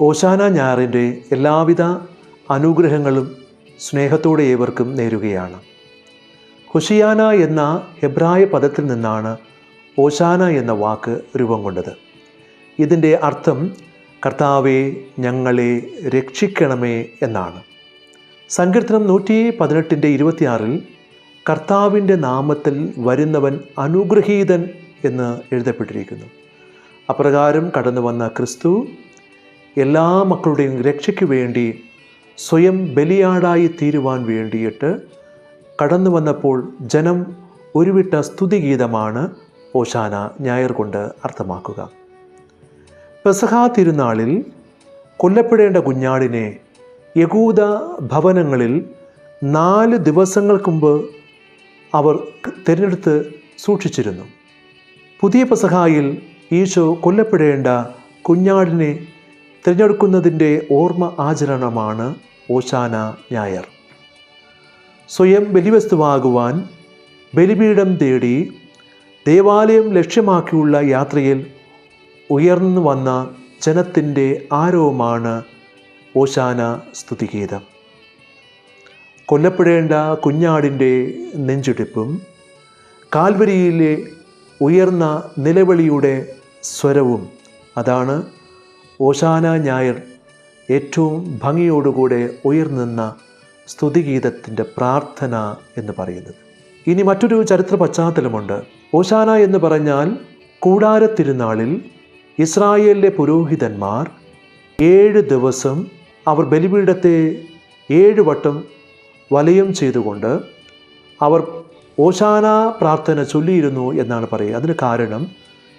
ഓശാന ഞാറിന്റെ എല്ലാവിധ അനുഗ്രഹങ്ങളും സ്നേഹത്തോടെ ഏവർക്കും നേരുകയാണ്. ഹുഷിയാന എന്ന ഹെബ്രായ പദത്തിൽ നിന്നാണ് ഓശാന എന്ന വാക്ക് രൂപം കൊണ്ടത്. ഇതിന്റെ അർത്ഥം കർത്താവെ ഞങ്ങളെ രക്ഷിക്കണമേ എന്നാണ്. സങ്കീർത്തനം നൂറ്റി പതിനെട്ടിന്റെ ഇരുപത്തിയാറിൽ കർത്താവിന്റെ നാമത്തിൽ വരുന്നവൻ അനുഗ്രഹീതൻ എന്ന് എഴുതപ്പെട്ടിരിക്കുന്നു. അപ്രകാരം കടന്നു വന്ന ക്രിസ്തു എല്ലാ മക്കളുടെയും രക്ഷയ്ക്ക് വേണ്ടി സ്വയം ബലിയാടായി തീരുവാൻ വേണ്ടിയിട്ട് കടന്നു വന്നപ്പോൾ ജനം ഉരുവിട്ട സ്തുതിഗീതമാണ് ഓശാന ഞായർ കൊണ്ട് അർത്ഥമാക്കുക. പെസഹാ തിരുനാളിൽ കൊല്ലപ്പെടേണ്ട കുഞ്ഞാടിനെ യകൂദ ഭവനങ്ങളിൽ നാല് ദിവസങ്ങൾക്ക് മുമ്പ് അവർ തിരഞ്ഞെടുത്ത് സൂക്ഷിച്ചിരുന്നു. പുതിയ പെസഹായിൽ ഈശോ കൊല്ലപ്പെടേണ്ട കുഞ്ഞാടിനെ തിരഞ്ഞെടുക്കുന്നതിന്റെ ഓർമ്മ ആചരണമാണ് ഓശാന ഞായർ. സ്വയം ബലിവസ്തുവാകുവാൻ ബലിപീഠം തേടി ദേവാലയം ലക്ഷ്യമാക്കിയുള്ള യാത്രയിൽ ഉയർന്നു വന്ന ജനത്തിന്റെ ആരവമാണ് ഓശാന സ്തുതിഗീതം. കൊല്ലപ്പെടേണ്ട കുഞ്ഞാടിന്റെ നെഞ്ചിടിപ്പും കാൽവരിയിലെ ഉയർന്ന നിലവിളിയുടെ സ്വരവും അതാണ് ഓശാന ഞായർ ഏറ്റവും ഭംഗിയോടുകൂടെ ഉയർന്നുന്ന സ്തുതിഗീതത്തിന്റെ പ്രാർത്ഥന എന്ന് പറയുന്നത്. ഇനി മറ്റൊരു ചരിത്ര പശ്ചാത്തലമുണ്ട്. ഓശാന എന്ന് പറഞ്ഞാൽ കൂടാരത്തിരുന്നാളിൽ ഇസ്രായേലിലെ പുരോഹിതന്മാർ ഏഴ് ദിവസം അവർ ബലിപീഠത്തെ ഏഴ് വട്ടം വലയം ചെയ്തുകൊണ്ട് അവർ ഓശാന പ്രാർത്ഥന ചൊല്ലിയിരുന്നു എന്നാണ് പറയുക. അതിന് കാരണം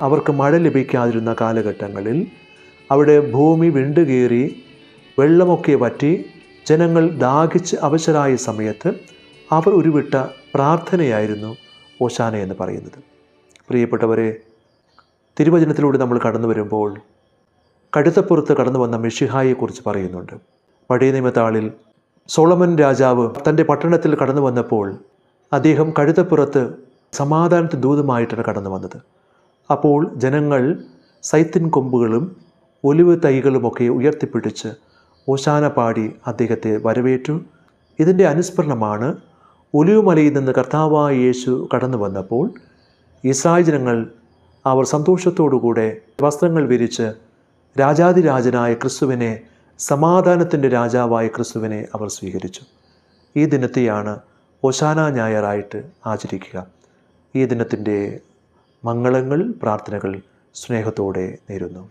അവർക്ക് മഴ ലഭിക്കാതിരുന്ന കാലഘട്ടങ്ങളിൽ അവിടെ ഭൂമി വിണ്ടുകീറി വെള്ളമൊക്കെ പറ്റി ജനങ്ങൾ ദാഹിച്ച് അവശരായ സമയത്ത് അവർ ഉരുവിട്ട പ്രാർത്ഥനയായിരുന്നു ഓശാന എന്ന് പറയുന്നത്. പ്രിയപ്പെട്ടവരെ തിരുവചനത്തിലൂടെ നമ്മൾ കടന്നു വരുമ്പോൾ കടുത്തപ്പുറത്ത് കടന്നു വന്ന മിഷിഹായെക്കുറിച്ച് പറയുന്നുണ്ട്. പഴയ നിയമത്താളിൽ സോളമൻ രാജാവ് തന്റെ പട്ടണത്തിൽ കടന്നു വന്നപ്പോൾ അദ്ദേഹം കഴുതപ്പുറത്ത് സമാധാനത്തിന് ദൂതമായിട്ടാണ് കടന്നു വന്നത്. അപ്പോൾ ജനങ്ങൾ സൈത്തിൻ കൊമ്പുകളും ഒലിവ് തൈകളുമൊക്കെ ഉയർത്തിപ്പിടിച്ച് ഓശാന പാടി അദ്ദേഹത്തെ വരവേറ്റു. ഇതിന്റെ അനുസ്മരണമാണ് ഒലിവുമലയിൽ നിന്ന് കർത്താവായ യേശു കടന്നു വന്നപ്പോൾ ഇസ്രായേൽ ജനങ്ങൾ അവർ സന്തോഷത്തോടുകൂടെ വസ്ത്രങ്ങൾ വിരിച്ച് രാജാതിരാജനായ ക്രിസ്തുവിനെ സമാധാനത്തിന്റെ രാജാവായ ക്രിസ്തുവിനെ അവർ സ്വീകരിച്ചു. ഈ ദിനത്തെയാണ് ഒശാന ഞായറായിട്ട് ആചരിക്കുക. ഈ ദിനത്തിന്റെ മംഗളങ്ങൾ പ്രാർത്ഥനകൾ സ്നേഹത്തോടെ നേരുന്നു.